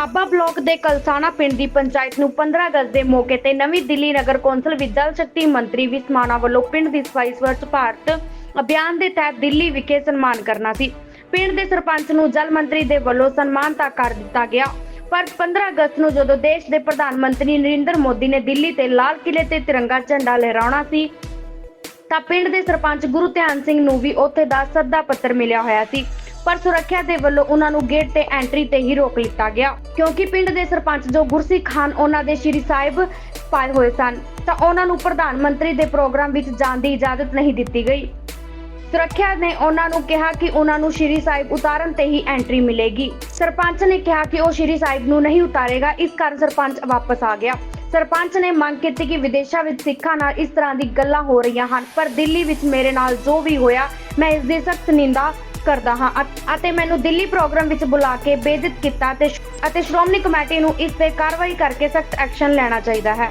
Nabha block ਦੇ ਕਲਸਾਣਾ ਪਿੰਡ ਦੀ ਪੰਚਾਇਤ ਨੂੰ 15 ਅਗਸਤ ਦੇ ਮੌਕੇ ਤੇ ਨਵੀਂ ਦਿੱਲੀ ਨਗਰ ਕੌਂਸਲ ਵਿੱਚ ਜਲ ਸ਼ਕਤੀ ਮੰਤਰੀ ਵੀ ਵੱਲੋਂ ਪਿੰਡ ਦੀ ਸਫ਼ਾਈ ਸਵੱਛ ਭਾਰਤ ਅਭਿਆਨ ਦੇ ਤਹਿਤ ਦਿੱਲੀ ਵਿਖੇ ਸਨਮਾਨ ਕਰਨਾ ਸੀ। ਪਿੰਡ ਦੇ ਸਰਪੰਚ ਨੂੰ ਜਲ ਮੰਤਰੀ ਦੇ ਵੱਲੋਂ ਸਨਮਾਨ ਤਾਂ ਕਰ ਦਿੱਤਾ ਗਿਆ, ਪਰ 15 ਅਗਸਤ ਨੂੰ ਜਦੋਂ ਦੇਸ਼ ਦੇ ਪ੍ਰਧਾਨ ਮੰਤਰੀ ਨਰਿੰਦਰ ਮੋਦੀ ਨੇ ਦਿੱਲੀ ਤੇ ਲਾਲ ਕਿਲੇ ਤੇ ਤਿਰੰਗਾ ਝੰਡਾ ਲਹਿਰਾਉਣਾ ਸੀ, ਤਾਂ ਪਿੰਡ ਦੇ ਸਰਪੰਚ ਗੁਰੂ ਧਿਆਨ ਸਿੰਘ ਨੂੰ ਵੀ ਉੱਥੇ ਦਾ ਸੱਦਾ ਪੱਤਰ ਮਿਲਿਆ ਹੋਇਆ ਸੀ। ਪਰ ਸੁਰੱਖਿਆ ਦੇ ਵੱਲੋਂ ਉਹਨਾਂ ਨੂੰ ਗੇਟ ਤੇ ਐਂਟਰੀ ਤੇ ਹੀ ਰੋਕ ਲਿੱਤਾ ਗਿਆ। ਕਿਉਂਕਿ ਪਿੰਡ ਦੇ ਸਰਪੰਚ ਜੋ ਗੁਰਸਿੱਖ ਖਾਨ ਉਹਨਾਂ ਦੇ ਸ਼੍ਰੀ ਸਾਹਿਬ ਪਾਏ ਹੋਏ ਸਨ। ਤਾਂ ਉਹਨਾਂ ਨੂੰ ਪ੍ਰਧਾਨ ਮੰਤਰੀ ਦੇ ਪ੍ਰੋਗਰਾਮ ਵਿੱਚ ਜਾਣ ਦੀ ਇਜਾਜ਼ਤ ਨਹੀਂ ਦਿੱਤੀ ਗਈ। ਸੁਰੱਖਿਆ ਨੇ ਉਹਨਾਂ ਨੂੰ ਕਿਹਾ ਕਿ ਉਹਨਾਂ ਨੂੰ ਸ਼੍ਰੀ ਸਾਹਿਬ ਉਤਾਰਨ ਤੇ ਹੀ ਐਂਟਰੀ ਮਿਲੇਗੀ। ਸਰਪੰਚ ਨੇ ਕਿਹਾ ਕਿ ਉਹ ਸ਼੍ਰੀ ਸਾਹਿਬ ਨੂੰ ਨਹੀਂ ਉਤਾਰੇਗਾ। ਇਸ ਕਾਰਨ ਸਰਪੰਚ ਵਾਪਸ ਆ ਗਿਆ। ਸਰਪੰਚ ਨੇ ਮੰਗ ਕੀਤੀ ਕਿ ਵਿਦੇਸ਼ਾਂ ਵਿੱਚ ਸਿੱਖਾਂ ਨਾਲ ਇਸ ਤਰ੍ਹਾਂ ਦੀ ਗੱਲਾਂ ਹੋ ਰਹੀਆਂ ਹਨ। ਪਰ ਦਿੱਲੀ ਵਿੱਚ ਮੇਰੇ ਨਾਲ ਜੋ ਵੀ ਹੋਇਆ, ਮੈਂ ਇਸ ਦੀ ਸਖਤ ਨਿੰਦਾ ਕਰਦਾ ਹਾਂ ਅਤੇ ਮੈਨੂੰ ਦਿੱਲੀ ਪ੍ਰੋਗਰਾਮ ਵਿੱਚ ਬੁਲਾ ਕੇ ਬੇਇੱਜ਼ਤ ਕੀਤਾ ਤੇ ਅਤੇ ਸ਼੍ਰੋਮਣੀ ਕਮੇਟੀ ਨੂੰ ਇਸ ਤੇ ਕਾਰਵਾਈ ਕਰਕੇ ਸਖਤ ਐਕਸ਼ਨ ਲੈਣਾ ਚਾਹੀਦਾ ਹੈ।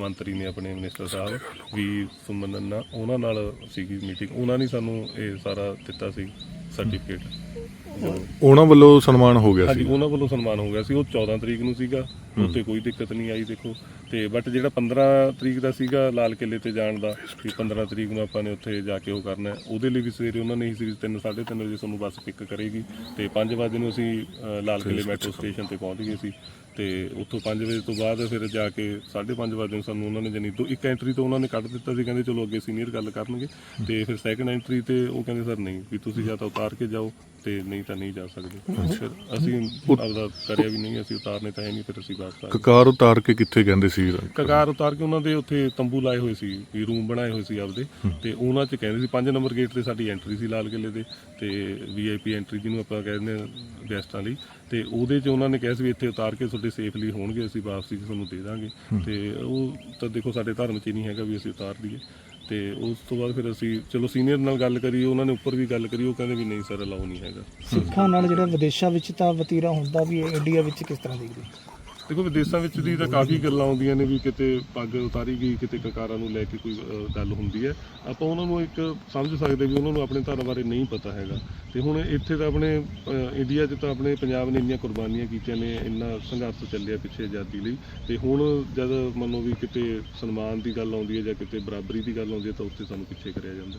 ਮੰਤਰੀ ਨੇ ਆਪਣੇ ਮਿਨਿਸਟਰ ਸਾਹਿਬ ਵੀ ਸੁਮਨ ਨਾਲ ਉਹਨਾਂ ਨਾਲ ਸੀਗੀ ਮੀਟਿੰਗ ਉਹਨਾਂ ਨੇ ਸਾਨੂੰ ਇਹ ਸਾਰਾ ਦਿੱਤਾ ਸੀ ਸਰਟੀਫਿਕੇਟ ਉਹਨਾਂ ਵੱਲੋਂ ਸਨਮਾਨ ਹੋ ਗਿਆ ਹਾਂਜੀ ਸੀ। ਉਹਨਾਂ ਵੱਲੋਂ ਸਨਮਾਨ ਹੋ ਗਿਆ ਸੀ। ਉਹ 14 ਤਰੀਕ ਨੂੰ ਸੀਗਾ। ਉੱਤੇ ਕੋਈ ਦਿੱਕਤ ਨਹੀਂ ਆਈ ਦੇਖੋ। ਤੇ ਬਟ ਜਿਹੜਾ 15 ਤਰੀਕ ਦਾ ਸੀਗਾ ਲਾਲ ਕਿਲੇ ਤੇ ਜਾਣ ਦਾ ਵੀ 15 ਤਰੀਕ ਨੂੰ ਆਪਾਂ ਨੇ ਉੱਥੇ ਜਾ ਕੇ ਉਹ ਕਰਨਾ ਹੈ। ਉਹਦੇ ਲਈ ਵੀ ਸਵੇਰੇ ਉਹਨਾਂ ਨੇ ਹੀ ਸੀ 3 3:30 ਵਜੇ ਸਾਨੂੰ ਬੱਸ ਪਿਕ ਕਰੇਗੀ। ਤੇ 5 ਵਜੇ ਨੂੰ ਅਸੀਂ ਲਾਲ ਕਿਲੇ ਮੈਟਰੋ ਸਟੇਸ਼ਨ ਤੇ ਪਹੁੰਚ ਗਏ ਸੀ। ਤੇ ਉੱਥੋਂ 5 ਵਜੇ ਤੋਂ ਬਾਅਦ ਫਿਰ ਜਾ ਕੇ 5:30 ਵਜੇ ਨੂੰ ਸਾਨੂੰ ਉਹਨਾਂ ਨੇ ਜਣੀ ਦੋ ਇੱਕ ਐਂਟਰੀ ਤੋਂ ਉਹਨਾਂ ਨੇ ਕੱਢ ਦਿੱਤਾ ਸੀ ਕਹਿੰਦੇ ਚਲੋ ਅੱਗੇ ਸੀਨੀਅਰ ਗੱਲ ਕਰਨਗੇ। ਤੇ ਫਿਰ ਸੈਕੰਡ ਐਂਟਰੀ ਤੇ ਉਹ ਕਹਿੰਦੇ ਸਰ ਨਹੀਂ ਵੀ ਤੁਸੀਂ ਜਾਂ ਤਾਂ ਉਤਾਰ ਕੇ ਜਾਓ ਤੇ ਨਹੀਂ ਤਾਂ ਨਹੀਂ ਜਾ ਸਕਦੇ। ਫਿਰ ਅਸੀਂ ਆਪਦਾ ਕਰਿਆ ਵੀ ਨਹੀਂ ਅਸੀਂ ਉਤਾਰਨੇ ਤਾਂ ਹੈ ਨਹੀਂ ਫਿਰ ਅਸੀਂ ਕਕਾਰ ਉਤਾਰ ਕੇ ਕਿੱਥੇ ਕਹਿੰਦੇ ਸੀ? ਕਗਾਰ ਉਤਾਰ ਕੇ ਉਹਨਾਂ ਦੇ ਉੱਥੇ ਤੰਬੂ ਲਾਏ ਹੋਏ ਸੀ ਵੀ ਰੂਮ ਬਣਾਏ ਹੋਏ ਸੀ ਆਪਦੇ। ਤੇ ਉਹਨਾਂ 'ਚ ਕਹਿੰਦੇ ਸੀ 5 ਨੰਬਰ ਗੇਟ ਤੇ ਸਾਡੀ ਐਂਟਰੀ ਸੀ ਲਾਲ ਕਿਲੇ ਦੇ ਤੇ ਵੀਆਈਪੀ ਐਂਟਰੀ ਜਿਹਨੂੰ ਆਪਾਂ ਕਹਿੰਦੇ ਆ ਗੈਸਟਾਂ ਲਈ ਤੇ ਉਹਦੇ 'ਚ ਉਹਨਾਂ ਨੇ ਕਿਹਾ ਸੀ ਵੀ ਇੱਥੇ ਉਤਾਰ ਕੇ ਤੁਹਾਡੇ ਸੇਫਲੀ ਹੋਣਗੇ ਅਸੀਂ ਵਾਪਸੀ 'ਚ ਤੁਹਾਨੂੰ ਦੇ ਦਾਂਗੇ। ਤੇ ਉਹ ਤਾਂ ਦੇਖੋ ਸਾਡੇ ਧਰਮ 'ਚ ਨਹੀਂ ਹੈਗਾ ਵੀ ਅਸੀਂ ਉਤਾਰ ਦਈਏ। ਤੇ ਉਸ ਤੋਂ ਬਾਅਦ ਫਿਰ ਅਸੀਂ ਚਲੋ ਸੀਨੀਅਰ ਨਾਲ ਗੱਲ ਕਰੀ ਉਹਨਾਂ ਨੇ ਉੱਪਰ ਵੀ ਗੱਲ ਕਰੀ ਉਹ ਕਹਿੰਦੇ ਵੀ ਨਹੀਂ ਸਰ ਅਲਾਉ ਨਹੀਂ ਹੈਗਾ। ਸਿੱਖਾਂ ਨਾਲ ਜਿਹੜਾ ਵਿਦੇਸ਼ਾਂ ਵਿੱਚ ਤਾਂ ਵਤੀਰਾ ਹੁੰਦਾ ਵੀ ਇੰਡੀਆ ਵਿੱਚ ਕਿਸ ਤਰ੍ਹਾਂ ਦੇਖਦੇ? ਦੇਖੋ ਵਿਦੇਸ਼ਾਂ ਵਿੱਚ ਦੀ ਤਾਂ ਕਾਫੀ ਗੱਲਾਂ ਆਉਂਦੀਆਂ ਨੇ ਵੀ ਕਿਤੇ ਪੱਗ ਉਤਾਰੀ ਗਈ, ਕਿਤੇ ਕਕਾਰਾਂ ਨੂੰ ਲੈ ਕੇ ਕੋਈ ਗੱਲ ਹੁੰਦੀ ਹੈ। ਆਪਾਂ ਉਹਨਾਂ ਨੂੰ ਇੱਕ ਸਮਝ ਸਕਦੇ ਵੀ ਉਹਨਾਂ ਨੂੰ ਆਪਣੇ ਧਰਮ ਬਾਰੇ ਨਹੀਂ ਪਤਾ ਹੈਗਾ। ਤੇ ਹੁਣ ਇੱਥੇ ਤਾਂ ਆਪਣੇ ਇੰਡੀਆ 'ਚ ਤਾਂ ਆਪਣੇ ਪੰਜਾਬ ਨੇ ਇੰਨੀਆਂ ਕੁਰਬਾਨੀਆਂ ਕੀਤੀਆਂ ਨੇ, ਇੰਨਾ ਸੰਘਰਸ਼ ਚੱਲਿਆ ਪਿੱਛੇ ਆਜ਼ਾਦੀ ਲਈ। ਤੇ ਹੁਣ ਜਦ ਮੰਨੋ ਵੀ ਕਿਤੇ ਸਨਮਾਨ ਦੀ ਗੱਲ ਆਉਂਦੀ ਹੈ ਜਾਂ ਕਿਤੇ ਬਰਾਬਰੀ ਦੀ ਗੱਲ ਆਉਂਦੀ ਹੈ ਤਾਂ ਉੱਥੇ ਸਾਨੂੰ ਪਿੱਛੇ ਕਰਿਆ ਜਾਂਦਾ।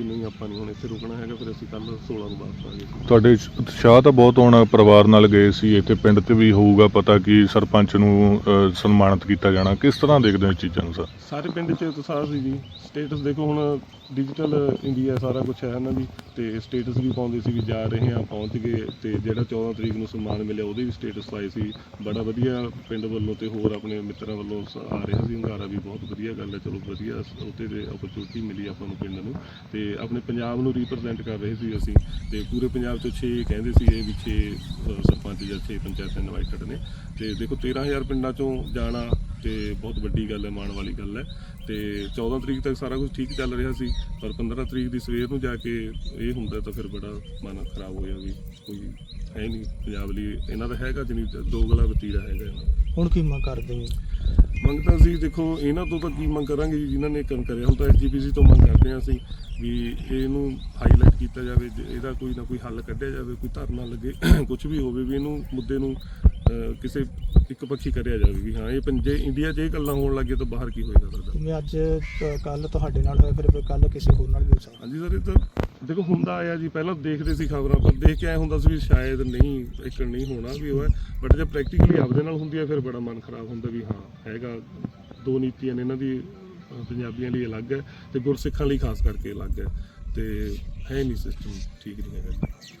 ਨਹੀਂ ਆਪਾਂ ਨਹੀਂ ਹੁਣ ਇੱਥੇ ਰੁਕਣਾ ਹੈਗਾ ਫਿਰ ਅਸੀਂ ਕੱਲ 16 ਨੂੰ ਵਾਪਸ ਆ ਗਏ ਤੁਹਾਡੇ ਉਤਸ਼ਾਹ ਤਾਂ ਬਹੁਤ ਹੋਣਾ ਪਰਿਵਾਰ ਨਾਲ ਗਏ ਸੀ ਇੱਥੇ ਪਿੰਡ ਤੇ ਵੀ ਹੋਊਗਾ ਪਤਾ ਕਿ ਸਰਪੰਚ ਨੂੰ ਅ, ਸਨਮਾਨਿਤ ਕੀਤਾ ਜਾਣਾ। ਕਿਸ ਤਰ੍ਹਾਂ ਦੇਖਦੇ ਹੋ ਇਹ ਚੀਜ਼ਾਂ ਨੂੰ ਸਰ? ਸਾਰੇ ਪਿੰਡ 'ਚ ਉਤਸ਼ਾਹ ਸੀ ਜੀ। ਸਟੇਟਸ ਦੇਖੋ ਹੁਣ ਡਿਜੀਟਲ ਇੰਡੀਆ ਸਾਰਾ ਕੁਝ ਹੈ ਇਹਨਾਂ ਦੀ ਤੇ ਸਟੇਟਸ ਵੀ ਪਾਉਂਦੇ ਸੀ ਵੀ ਜਾ ਰਹੇ ਹਾਂ ਪਹੁੰਚ ਗਏ ਤੇ ਜਿਹੜਾ 14 ਤਰੀਕ ਨੂੰ ਸਨਮਾਨ ਮਿਲਿਆ ਉਹਦੇ ਵੀ ਸਟੇਟਸ ਪਾਏ ਸੀ। ਬੜਾ ਵਧੀਆ ਪਿੰਡ ਵੱਲੋਂ ਤੇ ਹੋਰ ਆਪਣੇ ਮਿੱਤਰਾਂ ਵੱਲੋਂ ਸ- ਆ ਰਿਹਾ ਸੀ ਹੰਗਾਰਾ ਵੀ ਬਹੁਤ ਵਧੀਆ ਗੱਲ ਹੈ ਚਲੋ ਵਧੀਆ ਸ- ਉਹਦੇ ਤੇ ਓਪਰਚੁਨਿਟੀ ਮਿਲੀ ਆਪਾਂ ਨੂੰ ਪਿੰਡ ਨੂੰ। ਤੇ ਆਪਣੇ ਪੰਜਾਬ ਨੂੰ ਰਿਪਰੈਜ਼ੈਂਟ ਕਰ ਰਹੇ ਸੀ ਅਸੀਂ ਤੇ ਪੂਰੇ ਪੰਜਾਬ ਚੋਂ 6 ਕਹਿੰਦੇ ਸੀ ਇਹ ਵੀ 6 ਸਰਪੰਚ ਜਾਂ 6 ਪੰਚਾਇਤਾਂ ਇਨਵਾਈਟਡ ਨੇ। ਤੇ ਦੇਖੋ 13000 ਪਿੰਡਾਂ ਚੋਂ ਜਾਣਾ ਤੇ ਬਹੁਤ ਵੱਡੀ ਗੱਲ ਹੈ, ਮਾਣ ਵਾਲੀ ਗੱਲ ਹੈ। ਤੇ 14 ਤਰੀਕ ਤੱਕ ਸਾਰਾ ਕੁਝ ਠੀਕ ਚੱਲ ਰਿਹਾ ਸੀ, ਪਰ 15 ਤਰੀਕ ਦੀ ਸਵੇਰ ਨੂੰ ਜਾ ਕੇ ਇਹ ਹੁੰਦਾ ਤਾਂ ਫਿਰ ਬੜਾ ਮਨ ਖਰਾਬ ਹੋਇਆ ਵੀ ਕੋਈ ਹੈ ਨਹੀਂ ਪੰਜਾਬ ਲਈ। ਇਹਨਾਂ ਦਾ ਹੈਗਾ ਜਨੀ ਦੋ ਗਲਾ ਵਤੀਰਾ ਹੈਗਾ ਇਹਨਾਂ ਹੁਣ ਕੀ ਮੰਗ ਕਰਦੇ ਹੋ? ਮੰਗ ਤਾਂ ਅਸੀਂ ਦੇਖੋ ਇਹਨਾਂ ਤੋਂ ਤਾਂ ਕੀ ਮੰਗ ਕਰਾਂਗੇ ਜੀ, ਜਿਨ੍ਹਾਂ ਨੇ ਕੰਮ ਕਰਿਆ। ਹੁਣ ਤਾਂ ਐਸਜੀਪੀਸੀ ਤੋਂ ਮੰਗ ਕਰਦੇ ਹਾਂ ਅਸੀਂ ਵੀ ਇਹਨੂੰ ਹਾਈਲਾਈਟ ਕੀਤਾ ਜਾਵੇ ਇਹਦਾ ਕੋਈ ਨਾ ਕੋਈ ਹੱਲ ਕੱਢਿਆ ਜਾਵੇ ਕੋਈ ਧਰਨਾ ਲੱਗੇ ਕੁਝ ਵੀ ਹੋਵੇ ਵੀ ਇਹਨੂੰ ਮੁੱਦੇ ਨੂੰ ਕਿਸੇ ਇੱਕ ਪੱਖੀ ਕਰਿਆ ਜਾਵੇ ਵੀ ਹਾਂ ਇਹ ਪੰਜੇ ਇੰਡੀਆ 'ਚ ਇਹ ਗੱਲਾਂ ਹੋਣ ਲੱਗੇ ਤਾਂ ਬਾਹਰ ਕੀ ਹੋਏਗਾ ਸਾਡਾ ਜਿਵੇਂ ਅੱਜ ਕੱਲ ਤੁਹਾਡੇ ਨਾਲ ਹੋਇਆ ਫਿਰ ਕੱਲ ਕਿਸੇ ਹੋਰ ਨਾਲ ਵੀ ਹੋ ਸਕਦਾ। ਹਾਂਜੀ ਸਰ ਇਹ ਤਾਂ ਦੇਖੋ ਹੁੰਦਾ ਆਇਆ ਜੀ, ਪਹਿਲਾਂ ਦੇਖਦੇ ਸੀ ਖਬਰਾਂ, ਪਰ ਦੇਖ ਕੇ ਆਏ ਹੁੰਦਾ ਸੀ ਵੀ ਸ਼ਾਇਦ ਨਹੀਂ, ਇੱਕ ਨਹੀਂ ਹੋਣਾ ਵੀ ਉਹ ਹੈ। ਬਟ ਜੇ ਪ੍ਰੈਕਟੀਕਲੀ ਆਪਦੇ ਨਾਲ ਹੁੰਦੀ ਹੈ, ਫਿਰ ਬੜਾ ਮਨ ਖਰਾਬ ਹੁੰਦਾ ਵੀ ਹਾਂ, ਹੈਗਾ ਦੋ ਨੀਤੀਆਂ ਨੇ, ਇਹਨਾਂ ਦੀ ਪੰਜਾਬੀਆਂ ਲਈ ਅਲੱਗ ਹੈ ਤੇ ਗੁਰਸਿੱਖਾਂ ਲਈ ਖਾਸ ਕਰਕੇ ਅਲੱਗ ਹੈ। ਤੇ ਹੈ ਨਹੀਂ ਸਿਸਟਮ ਠੀਕ ਨਹੀਂ ਹੈਗਾ। ਜੀ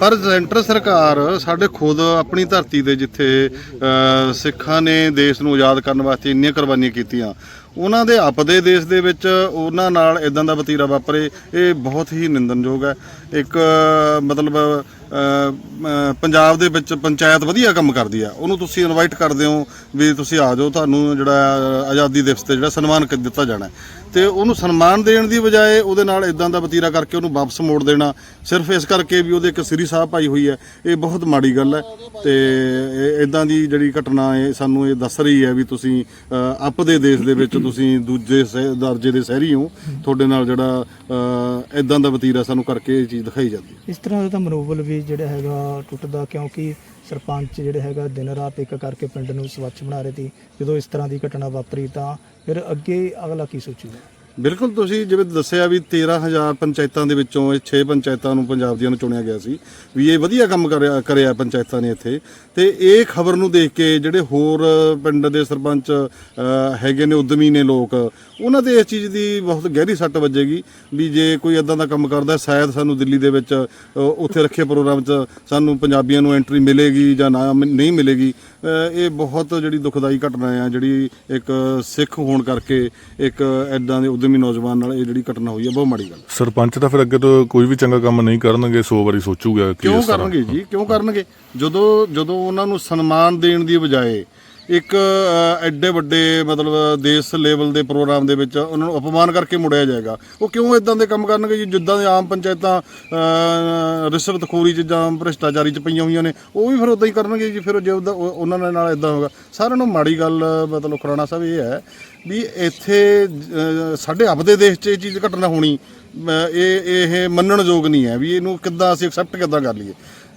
ਪਰ ਸੈਂਟਰ ਸਰਕਾਰ ਸਾਡੇ ਖੁਦ ਆਪਣੀ ਧਰਤੀ ਦੇ ਜਿੱਥੇ ਸਿੱਖਾਂ ਨੇ ਦੇਸ਼ ਨੂੰ ਆਜ਼ਾਦ ਕਰਨ ਵਾਸਤੇ ਇੰਨੀਆਂ ਕੁਰਬਾਨੀਆਂ ਕੀਤੀਆਂ, ਉਹਨਾਂ ਦੇ ਆਪਦੇ ਦੇਸ਼ ਦੇ ਵਿੱਚ ਉਹਨਾਂ ਨਾਲ ਇਦਾਂ ਦਾ ਵਤੀਰਾ ਵਾਪਰੇ, ਇਹ ਬਹੁਤ ਹੀ ਨਿੰਦਨਯੋਗ ਹੈ। ਇੱਕ, ਮਤਲਬ ਪੰਜਾਬ ਦੇ ਵਿੱਚ ਪੰਚਾਇਤ ਵਧੀਆ ਕੰਮ ਕਰਦੀ ਆ। ਉਹਨੂੰ ਤੁਸੀਂ ਇਨਵਾਈਟ ਕਰਦੇ ਹੋ ਵੀ ਤੁਸੀਂ ਆ ਜਾਓ ਤੁਹਾਨੂੰ ਜਿਹੜਾ ਆਜ਼ਾਦੀ ਦਿਵਸ ਤੇ ਜਿਹੜਾ ਸਨਮਾਨ ਦਿੱਤਾ ਜਾਣਾ ਹੈ। ਤੇ ਉਹਨੂੰ ਸਨਮਾਨ ਦੇਣ ਦੀ ਬਜਾਏ ਉਹਦੇ ਨਾਲ ਇਦਾਂ ਦਾ ਵਤੀਰਾ ਕਰਕੇ ਉਹਨੂੰ ਵਾਪਸ ਮੋੜ ਦੇਣਾ ਸਿਰਫ ਇਸ ਕਰਕੇ ਵੀ ਉਹਦੇ ਇੱਕ ਸ੍ਰੀ ਸਾਹਿਬ ਪਾਈ ਹੋਈ ਹੈ ਇਹ ਬਹੁਤ ਮਾੜੀ ਗੱਲ ਹੈ। ਤੇ ਇਦਾਂ ਦੀ ਜਿਹੜੀ ਘਟਨਾ ਇਹ ਸਾਨੂੰ ਇਹ ਦੱਸ ਰਹੀ ਹੈ ਵੀ ਤੁਸੀਂ ਅ, ਆਪਦੇ ਦੇਸ਼ ਦੇ ਵਿੱਚ ਤੁਸੀਂ ਦੂਜੇ ਸਹਿ- ਦਰਜੇ ਦੇ ਸ਼ਹਿਰੀ ਹੋ ਤੁਹਾਡੇ ਨਾਲ ਜਿਹੜਾ ਇਦਾਂ ਦਾ ਵਤੀਰਾ ਸਾਨੂੰ ਕਰਕੇ ਇਹ ਚੀਜ਼ ਦਿਖਾਈ ਜਾਂਦੀ ਹੈ। ਇਸ ਤਰ੍ਹਾਂ ਦਾ ਤਾਂ ਮਨੋਬਲ ਵੀ ਜਿਹੜਾ ਹੈਗਾ ਟੁੱਟਦਾ, ਕਿਉਂਕਿ ਸਰਪੰਚ ਜਿਹੜੇ ਹੈਗਾ ਦਿਨ ਰਾਤ ਇੱਕ ਕਰਕੇ ਪਿੰਡ ਨੂੰ ਸਵੱਛ ਬਣਾ ਰਹੇ ਸੀ। ਜਦੋਂ ਇਸ ਤਰ੍ਹਾਂ ਦੀ ਘਟਨਾ ਵਾਪਰੀ ਤਾਂ ਫਿਰ ਅੱਗੇ ਅਗਲਾ ਕੀ ਸੋਚੂਗਾ? ਬਿਲਕੁਲ ਤੁਸੀਂ ਜਿਵੇਂ ਦੱਸਿਆ ਵੀ 13000 ਪੰਚਾਇਤਾਂ ਦੇ ਵਿੱਚੋਂ ਇਹ 6 ਪੰਚਾਇਤਾਂ ਨੂੰ ਪੰਜਾਬ ਦੀਆਂ ਨੂੰ ਚੁਣਿਆ ਗਿਆ ਸੀ, ਵੀ ਇਹ ਵਧੀਆ ਕੰਮ ਕਰਿਆ ਕਰਿਆ ਪੰਚਾਇਤਾਂ ਨੇ ਇੱਥੇ। ਤੇ ਇਹ ਖਬਰ ਨੂੰ ਦੇਖ ਕੇ ਜਿਹੜੇ ਹੋਰ ਪਿੰਡ ਦੇ ਸਰਪੰਚ ਹੈਗੇ ਨੇ, ਉਦਮੀ ਨੇ ਲੋਕ, ਉਹਨਾਂ ਤੇ ਇਸ ਚੀਜ਼ ਦੀ ਬਹੁਤ ਗਹਿਰੀ ਸੱਟ ਵੱਜੇਗੀ ਵੀ ਜੇ ਕੋਈ ਇਦਾਂ ਦਾ ਕੰਮ ਕਰਦਾ, ਸ਼ਾਇਦ ਸਾਨੂੰ ਦਿੱਲੀ ਦੇ ਵਿੱਚ ਉੱਥੇ ਰੱਖੇ ਪ੍ਰੋਗਰਾਮ 'ਚ ਸਾਨੂੰ ਪੰਜਾਬੀਆਂ ਨੂੰ ਐਂਟਰੀ ਮਿਲੇਗੀ ਜਾਂ ਨਾ ਨਹੀਂ ਮਿਲੇਗੀ। ਇਹ ਬਹੁਤ ਜਿਹੜੀ ਦੁਖਦਾਈ ਘਟਨਾ ਆ, ਜਿਹੜੀ ਇੱਕ ਸਿੱਖ ਹੋਣ ਕਰਕੇ ਇੱਕ ਐਦਾਂ ਦੇ ਉਦਮੀ ਨੌਜਵਾਨ ਨਾਲ ਇਹ ਜਿਹੜੀ ਘਟਨਾ ਹੋਈ ਹੈ ਬਹੁਤ ਮਾੜੀ ਗੱਲ। ਸਰਪੰਚ ਤਾਂ ਫਿਰ ਅੱਗੇ ਤੋਂ ਕੋਈ ਵੀ ਚੰਗਾ ਕੰਮ ਨਹੀਂ ਕਰਨਗੇ 100 ਵਾਰੀ ਸੋਚੂਗਾ ਕਿ ਕਿਉਂ ਇਸ ਤਰ੍ਹਾਂ। ਕਰਨਗੇ ਜੀ? ਕਿਉਂ ਕਰਨਗੇ? ਜਦੋਂ ਜਦੋਂ ਉਹਨਾਂ ਨੂੰ ਸਨਮਾਨ ਦੇਣ ਦੀ ਬਜਾਏ ਇੱਕ ਅ, ਐਡੇ ਵੱਡੇ ਮਤਲਬ ਦੇਸ਼ ਲੈਵਲ ਦੇ ਪ੍ਰੋਗਰਾਮ ਦੇ ਵਿੱਚ ਉਹਨਾਂ ਨੂੰ ਅਪਮਾਨ ਕਰਕੇ ਮੁੜਿਆ ਜਾਏਗਾ ਉਹ ਕਿਉਂ ਇਦਾਂ ਦੇ ਕੰਮ ਕਰਨਗੇ ਜੀ? ਜਿੱਦਾਂ ਦੇ ਆਮ ਪੰਚਾਇਤਾਂ ਅ, ਰਿਸ਼ਵਤਖੋਰੀ ਚ ਜਾਂ ਭ੍ਰਿਸ਼ਟਾਚਾਰੀ ਚ ਪਈਆਂ ਹੋਈਆਂ ਨੇ ਉਹ ਵੀ ਫਿਰ ਉਦਾਂ ਹੀ ਕਰਨਗੇ ਜੀ ਫਿਰ ਜੇ ਉਹਦਾ- ਉਹ- ਉਹਨਾਂ ਦੇ ਨਾਲ ਇਦਾਂ ਹੋਗਾ। ਸਾਰਿਆਂ ਨੂੰ ਮਾੜੀ ਗੱਲ ਮਤਲਬ ਖਰਾਣਾ ਸਾਹਿਬ ਇਹ ਹੈ ਵੀ ਇੱਥੇ ਅ, ਸਾਡੇ ਆਪਦੇ ਦੇਸ਼ 'ਚ ਇਹ ਚੀਜ਼ ਘਟਨਾ ਹੋਣੀ ਅ, ਇਹ ਇਹ ਮੰਨਣਯੋਗ ਨਹੀਂ ਹੈ ਵੀ ਇਹਨੂੰ ਕਿੱਦਾਂ ਅਸੀਂ ਐਕਸੈਪਟ ਕਿੱਦਾਂ ਕਰ ਲਈਏ।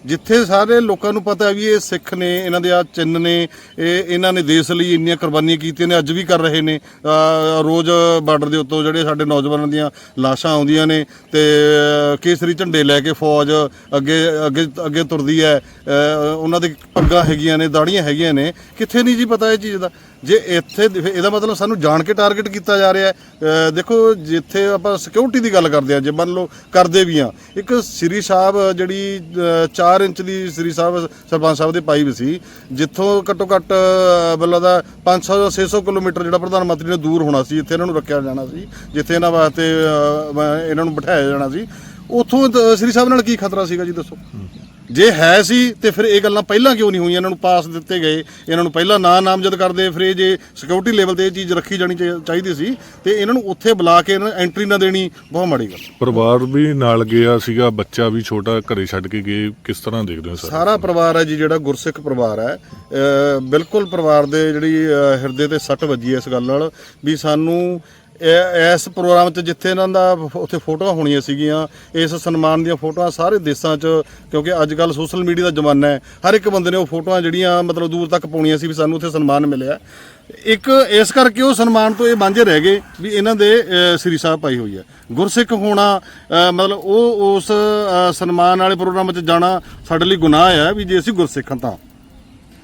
ਜਿੱਥੇ ਸਾਰੇ ਲੋਕਾਂ ਨੂੰ ਪਤਾ ਹੈ ਵੀ ਇਹ ਸਿੱਖ ਨੇ ਇਹਨਾਂ ਦੇ ਆ ਚਿੰਨ੍ਹ ਨੇ ਇਹ ਇਹਨਾਂ ਨੇ ਦੇਸ਼ ਲਈ ਇੰਨੀਆਂ ਕੁਰਬਾਨੀਆਂ ਕੀਤੀਆਂ ਨੇ ਅੱਜ ਵੀ ਕਰ ਰਹੇ ਨੇ। ਅਹ ਰੋਜ਼ ਬਾਰਡਰ ਦੇ ਉੱਤੋਂ ਜਿਹੜੇ ਸਾਡੇ ਨੌਜਵਾਨਾਂ ਦੀਆਂ ਲਾਸ਼ਾਂ ਆਉਂਦੀਆਂ ਨੇ ਤੇ ਕੇਸਰੀ ਝੰਡੇ ਲੈ ਕੇ ਫੌਜ ਅੱਗੇ ਅੱਗੇ ਅੱਗੇ ਤੁਰਦੀ ਹੈ। ਅਹ ਉਹਨਾਂ ਦੇ ਪੱਗਾਂ ਹੈਗੀਆਂ ਨੇ ਦਾੜੀਆਂ ਹੈਗੀਆਂ ਨੇ। ਕਿੱਥੇ ਨਹੀਂ ਜੀ ਪਤਾ ਇਹ ਚੀਜ਼ ਦਾ। ਜੇ ਇੱਥੇ ਇਹਦਾ ਮਤਲਬ ਸਾਨੂੰ ਜਾਣ ਕੇ ਟਾਰਗੇਟ ਕੀਤਾ ਜਾ ਰਿਹਾ ਹੈ। ਦੇਖੋ, ਜਿੱਥੇ ਆਪਾਂ ਸਿਕਿਉਰਿਟੀ ਦੀ ਗੱਲ ਕਰਦੇ ਆ ਜੇ ਮੰਨ ਲਓ ਕਰਦੇ ਵੀ ਆ ਇੱਕ ਸ੍ਰੀ ਸਾਹਿਬ ਜਿਹੜੀ 4 ਇੰਚ ਦੀ ਸ੍ਰੀ ਸਾਹਿਬ, ਸਰਪੰਚ ਸਾਹਿਬ ਦੇ ਪਾਈਪ ਸੀ, ਜਿੱਥੋਂ ਘੱਟੋ ਘੱਟ ਬੱਲਾ ਦਾ 500 ਜਾਂ 600 ਕਿਲੋਮੀਟਰ ਜਿਹੜਾ ਪ੍ਰਧਾਨ ਮੰਤਰੀ ਨੇ ਦੂਰ ਹੋਣਾ ਸੀ ਜਿੱਥੇ ਇਹਨਾਂ ਨੂੰ ਰੱਖਿਆ ਜਾਣਾ ਸੀ, ਜਿੱਥੇ ਇਹਨਾਂ ਵਾਸਤੇ ਇਹਨਾਂ ਨੂੰ ਬਿਠਾਇਆ ਜਾਣਾ ਸੀ। ਉੱਥੋਂ ਸ੍ਰੀ ਸਾਹਿਬ ਨਾਲ ਕੀ ਖਤਰਾ ਸੀਗਾ ਜੀ ਦੱਸੋ? ਜੇ ਹੈ ਸੀ ਤੇ ਫਿਰ ਇਹ ਗੱਲਾਂ ਪਹਿਲਾਂ ਕਿਉਂ ਨਹੀਂ ਹੋਈਆਂ? ਇਹਨਾਂ ਨੂੰ ਪਾਸ ਦਿੱਤੇ ਗਏ ਇਹਨਾਂ ਨੂੰ ਪਹਿਲਾਂ ਨਾਂ ਨਾਮਜ਼ਦ ਕਰਦੇ ਫਿਰ ਇਹ ਜੇ ਸਿਕਿਉਰਿਟੀ ਲੈਵਲ ਤੇ ਇਹ ਚੀਜ਼ ਰੱਖੀ ਜਾਣੀ ਚਾਹੀ- ਚਾਹੀਦੀ ਸੀ ਤੇ ਇਹਨਾਂ ਨੂੰ ਉੱਥੇ ਬੁਲਾ ਕੇ ਇਹਨਾਂ ਐਂਟਰੀ ਨਾ ਦੇਣੀ ਬਹੁਤ ਮਾੜੀ ਗੱਲ। ਪਰਿਵਾਰ ਵੀ ਨਾਲ ਗਿਆ ਸੀਗਾ ਬੱਚਾ ਵੀ ਛੋਟਾ ਘਰੇ ਛੱਡ ਕੇ ਗਏ ਕਿਸ ਤਰ੍ਹਾਂ ਦੇਖਦੇ ਹੋ ਸਰ? ਸਾਰਾ ਪਰਿਵਾਰ ਹੈ ਜੀ ਜਿਹੜਾ ਗੁਰਸਿੱਖ ਪਰਿਵਾਰ ਹੈ ਬਿਲਕੁਲ ਪਰਿਵਾਰ ਦੇ ਜਿਹੜੀ ਹਿਰਦੇ ਤੇ ਸੱਟ ਵੱਜੀ ਹੈ ਇਸ ਗੱਲ ਨਾਲ ਵੀ ਸਾਨੂੰ ਇਹ- ਇਸ ਪ੍ਰੋਗਰਾਮ 'ਚ ਜਿੱਥੇ ਇਹਨਾਂ ਦਾ ਉੱਥੇ ਫੋਟੋਆਂ ਹੋਣੀਆਂ ਸੀਗੀਆਂ ਇਸ ਸਨਮਾਨ ਦੀਆਂ ਫੋਟੋਆਂ ਸਾਰੇ ਦੇਸ਼ਾਂ 'ਚ ਕਿਉਂਕਿ ਅੱਜ ਕੱਲ ਸੋਸ਼ਲ ਮੀਡੀਆ ਦਾ ਜ਼ਮਾਨਾ ਹੈ। ਹਰ ਇੱਕ ਬੰਦੇ ਨੇ ਉਹ ਫੋਟੋਆਂ ਜਿਹੜੀਆਂ ਮਤਲਬ ਦੂਰ ਤੱਕ ਪਾਉਣੀਆਂ ਸੀ ਵੀ ਸਾਨੂੰ ਉੱਥੇ ਸਨਮਾਨ ਮਿਲਿਆ। ਇੱਕ ਇਸ ਕਰਕੇ ਉਹ ਸਨਮਾਨ ਤੋਂ ਇਹ ਵਾਂਝੇ ਰਹਿ ਗਏ ਵੀ ਇਹਨਾਂ ਦੇ ਅਹ, ਸ੍ਰੀ ਸਾਹਿਬ ਪਾਈ ਹੋਈ ਹੈ। ਗੁਰਸਿੱਖ ਹੋਣਾ ਅਹ, ਮਤਲਬ ਉਹ ਉਸ ਅਹ, ਸਨਮਾਨ ਵਾਲੇ ਪ੍ਰੋਗਰਾਮ 'ਚ ਜਾਣਾ ਸਾਡੇ ਲਈ ਗੁਨਾਹ ਹੈ ਵੀ ਜੇ ਅਸੀਂ ਗੁਰਸਿੱਖ ਹਾਂ ਤਾਂ।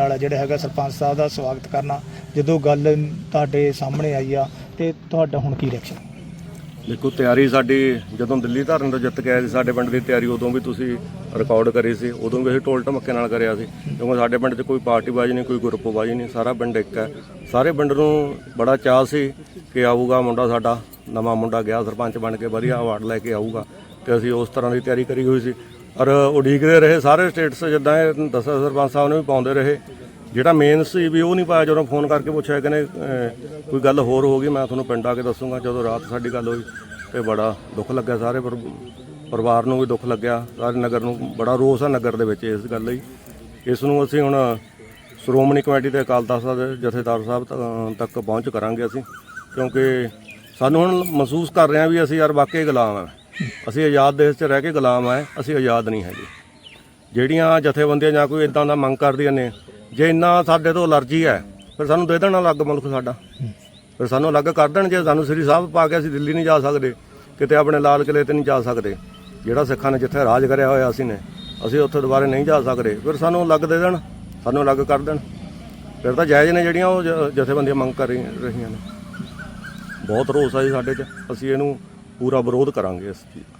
ਨਾਲ ਜਿਹੜਾ ਹੈਗਾ ਸਰਪੰਚ ਸਾਹਿਬ ਦਾ ਸਵਾਗਤ ਕਰਨਾ, ਜਦੋਂ ਗੱਲ ਤੁਹਾਡੇ ਸਾਹਮਣੇ ਆਈ ਆ, ਤੇ ਤੁਹਾਡਾ ਹੁਣ ਕੀ ਰਿਐਕਸ਼ਨ ਦੇਖੋ, ਤਿਆਰੀ ਸਾਡੀ ਜਦੋਂ ਦਿੱਲੀ ਧਰਨ ਤੋਂ ਜਿੱਤ ਕੇ ਆਏ ਸੀ, ਸਾਡੇ ਪਿੰਡ ਦੀ ਤਿਆਰੀ ਉਦੋਂ ਵੀ ਤੁਸੀਂ ਰਿਕਾਰਡ ਕਰੀ ਸੀ, ਉਦੋਂ ਵੀ ਅਸੀਂ ਢੋਲ ਟਮੱਕੇ ਨਾਲ ਕਰਿਆ ਸੀ, ਕਿਉਂਕਿ ਸਾਡੇ ਪਿੰਡ 'ਚ ਕੋਈ ਪਾਰਟੀਬਾਜ਼ੀ ਨਹੀਂ, ਕੋਈ ਗਰੁੱਪਬਾਜ਼ੀ ਨਹੀਂ, ਸਾਰਾ ਪਿੰਡ ਇੱਕ ਹੈ। ਸਾਰੇ ਪਿੰਡ ਨੂੰ ਬੜਾ ਚਾਅ ਸੀ ਕਿ ਆਊਗਾ ਮੁੰਡਾ ਸਾਡਾ, ਨਵਾਂ ਮੁੰਡਾ ਗਿਆ ਸਰਪੰਚ ਬਣ ਕੇ, ਵਧੀਆ ਅਵਾਰਡ ਲੈ ਕੇ ਆਊਗਾ, ਤੇ ਅਸੀਂ ਉਸ ਤਰ੍ਹਾਂ ਦੀ ਤਿਆਰੀ ਕਰੀ ਹੋਈ ਸੀ। ਔਰ ਉਡੀਕਦੇ ਰਹੇ ਸਾਰੇ ਸਟੇਟਸ ਜਿੱਦਾਂ ਇਹ ਦੱਸਿਆ ਸਰਪੰਚ ਸਾਹਿਬ ਨੇ ਵੀ ਪਾਉਂਦੇ ਰਹੇ। ਜਿਹੜਾ ਮੇਨ ਸੀ ਵੀ ਉਹ ਨਹੀਂ ਪਾਇਆ ਜਦੋਂ ਫੋਨ ਕਰਕੇ ਪੁੱਛਿਆ ਕਹਿੰਦੇ ਅਹ, ਕੋਈ ਗੱਲ ਹੋਰ ਹੋ ਗਈ ਮੈਂ ਤੁਹਾਨੂੰ ਪਿੰਡ ਆ ਕੇ ਦੱਸੂਗਾ ਜਦੋਂ ਰਾਤ ਸਾਡੀ ਗੱਲ ਹੋਈ ਤੇ ਬੜਾ ਦੁੱਖ ਲੱਗਿਆ ਸਾਰੇ ਪਰ- ਪਰਿਵਾਰ ਨੂੰ ਵੀ ਦੁੱਖ ਲੱਗਿਆ ਸਾਰੇ ਨਗਰ ਨੂੰ ਬੜਾ ਰੋਸ ਆ ਨਗਰ ਦੇ ਵਿੱਚ ਇਸ ਗੱਲ ਲਈ। ਇਸ ਨੂੰ ਅਸੀਂ ਹੁਣ ਸ਼੍ਰੋਮਣੀ ਕਮੇਟੀ ਦੇ ਅਕਾਲ ਤਖਤ ਸਾਹਿਬ ਦੇ ਜਥੇਦਾਰ ਸਾਹਿਬ ਤ- ਤੱਕ ਪਹੁੰਚ ਕਰਾਂਗੇ ਅਸੀਂ ਕਿਉਂਕਿ ਸਾਨੂੰ ਹੁਣ ਮਹਿਸੂਸ ਕਰ ਰਹੇ ਹਾਂ ਵੀ ਅਸੀਂ ਯਾਰ ਵਾਕਈ ਗੁਲਾਮ ਆ ਅਸੀਂ ਆਜ਼ਾਦ ਦੇਸ਼ 'ਚ ਰਹਿ ਕੇ ਗੁਲਾਮ ਆ ਅਸੀਂ ਆਜ਼ਾਦ ਨਹੀਂ ਹੈਗੇ। ਜਿਹੜੀਆਂ ਜਥੇਬੰਦੀਆਂ ਜਾਂ ਕੋਈ ਇਦਾਂ ਦਾ ਮੰਗ ਕਰਦੀਆਂ ਨੇ, ਜੇ ਇੰਨਾ ਸਾਡੇ ਤੋਂ ਅਲਰਜੀ ਹੈ, ਫਿਰ ਸਾਨੂੰ ਦੇ ਦੇਣ ਅਲੱਗ ਮੁਲਕ ਸਾਡਾ। ਫਿਰ ਸਾਨੂੰ ਅਲੱਗ ਕਰ ਦੇਣ, ਜੇ ਸਾਨੂੰ ਸ੍ਰੀ ਸਾਹਿਬ ਪਾ ਕੇ ਅਸੀਂ ਦਿੱਲੀ ਨਹੀਂ ਜਾ ਸਕਦੇ, ਕਿਤੇ ਆਪਣੇ ਲਾਲ ਕਿਲੇ ਤੇ ਨਹੀਂ ਜਾ ਸਕਦੇ। ਜਿਹੜਾ ਸਿੱਖਾਂ ਨੇ ਜਿੱਥੇ ਰਾਜ ਕਰਿਆ ਹੋਇਆ ਅਸੀਂ ਨੇ, ਅਸੀਂ ਉੱਥੇ ਦੁਬਾਰੇ ਨਹੀਂ ਜਾ ਸਕਦੇ। ਫਿਰ ਸਾਨੂੰ ਅਲੱਗ ਦੇ ਦੇਣ, ਸਾਨੂੰ ਅਲੱਗ ਕਰ ਦੇਣ। ਫਿਰ ਤਾਂ ਜਾਇਜ਼ ਨੇ ਜਿਹੜੀਆਂ ਉਹ ਜ- ਜਥੇਬੰਦੀਆਂ ਮੰਗ ਕਰ ਰਹੀਆਂ ਨੇ। ਬਹੁਤ ਰੋਸ ਆ ਜੀ ਸਾਡੇ 'ਚ। ਅਸੀਂ ਇਹਨੂੰ ਪੂਰਾ ਵਿਰੋਧ ਕਰਾਂਗੇ ਇਸ ਚੀਜ਼ ਦਾ।